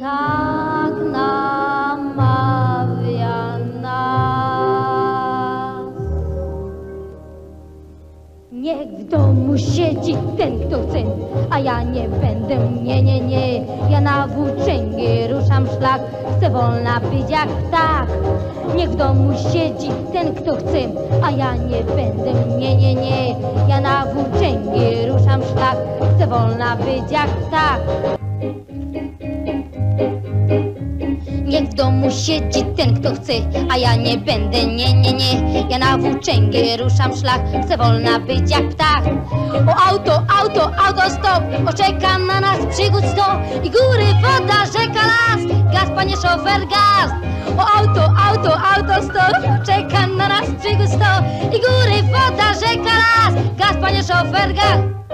tak namawia nas. Niech w domu siedzi ten, kto chce, a ja nie będę, nie, nie, nie. Ja na włóczęgie ruszam szlak, chcę wolna być jak ptak. Niech w domu siedzi ten, kto chce, a ja nie będę, nie, nie, nie. Ja na włóczęgie ruszam szlak, chcę wolna być jak ptak. Domu siedzi ten, kto chce, a ja nie będę, nie, nie, nie. Ja na włóczęgę ruszam szlak, chcę wolna być jak ptak. O auto, auto, auto stop, oczeka na nas przygód sto. I góry, woda, rzeka, las, gaz, panie szofer, gaz. O auto, auto, auto stop, czeka na nas przygód sto. I góry, woda, rzeka, las, gaz, panie szofer, gaz.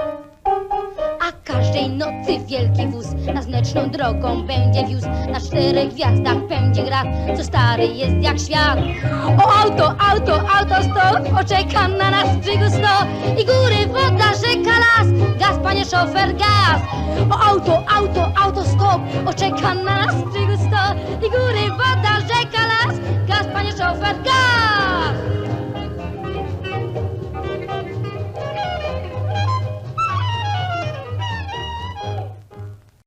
Każdej nocy wielki wóz nas mleczną drogą będzie wiózł. Na czterech gwiazdach pędzi grad, co stary jest jak świat. O auto, auto, auto stop, oczeka na nas przygód sto. I góry, woda, rzeka, las, gaz, panie szofer, gaz. O auto, auto, auto stop, oczeka na nas